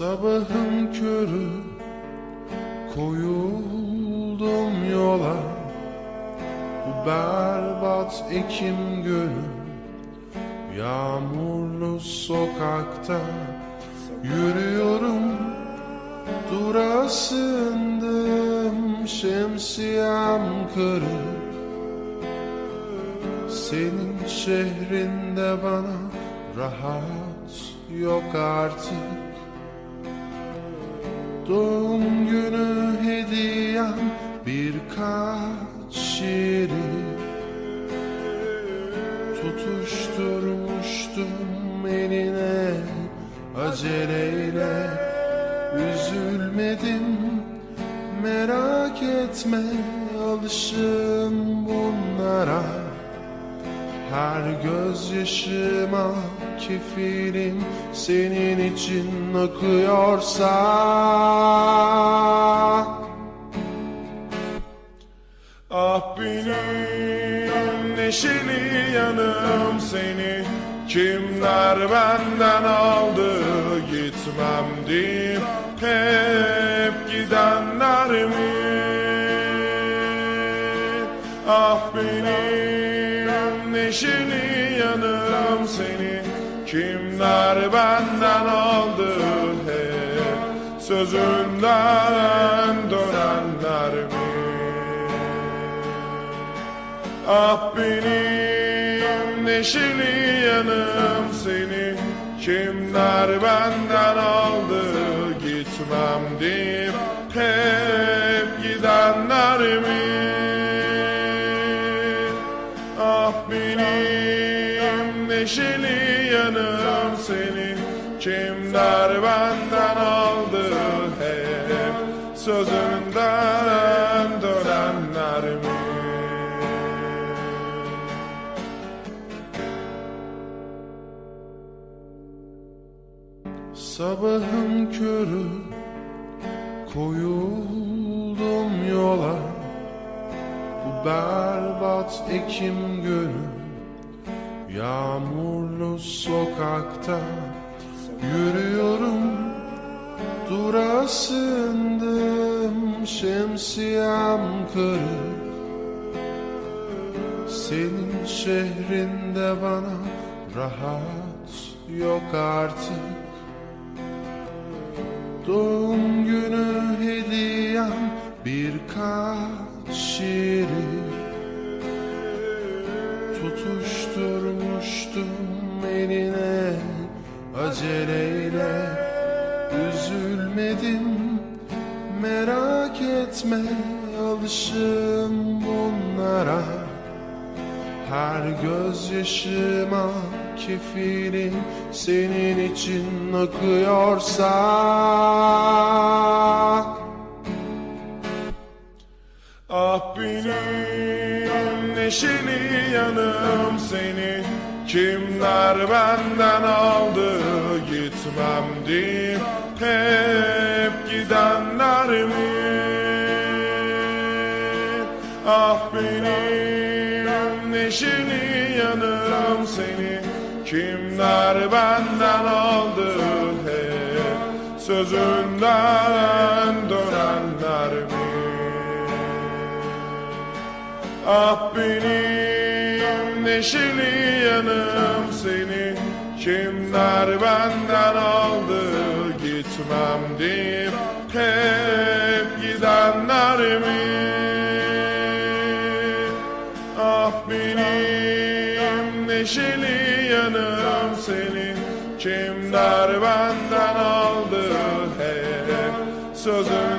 Sabahın körü koyuldum yola. Bu berbat Ekim günü Yağmurlu sokakta yürüyorum. Durasındım şemsiyem kırık Senin şehrinde bana rahat yok artık Doğum günü hediyem birkaç şiiri Tutuşturmuştum eline. Aceleyle Üzülmedim merak etme alışın bunlara her gözyaşıma kefilim senin için akıyorsa Ah benim neşeli yanım seni Kimler benden aldı gitmem deyip Hep gidenler mi? Ah benim neşeli yanım seni Kimler benden aldı hep Sözünden dönenler mi? Ah benim neşeli yanım seni Kimler benden aldı gitmem deyip Hep gidenler mi? Neşeli yanım seni Kimler benden aldı hep? Sözünden dönenler mi? Sabahın körü koyuldum yola. Bu berbat Ekim günü Yağmurlu sokakta yürüyorum Durasındım şemsiyem kırık. Senin şehrinde bana rahat yok artık. Doğum günü hediyem birkaç şiiri Tutuşturmuştum eline aceleyle. Üzülmedim merak etme alışın bunlara. Her gözyaşıma kefilim senin için akıyorsa. Ah benim neşeli yanım seni Kimler benden aldı gitmem deyip Hep gidenler mi? Ah benim neşeli yanım seni Kimler benden aldı hep Sözünden dönenler mi? Ah benim neşeli yanım seni Kimler benden aldı gitmem deyip Hep gidenler mi? Ah benim neşeli yanım seni Kimler benden aldı hep Sözüm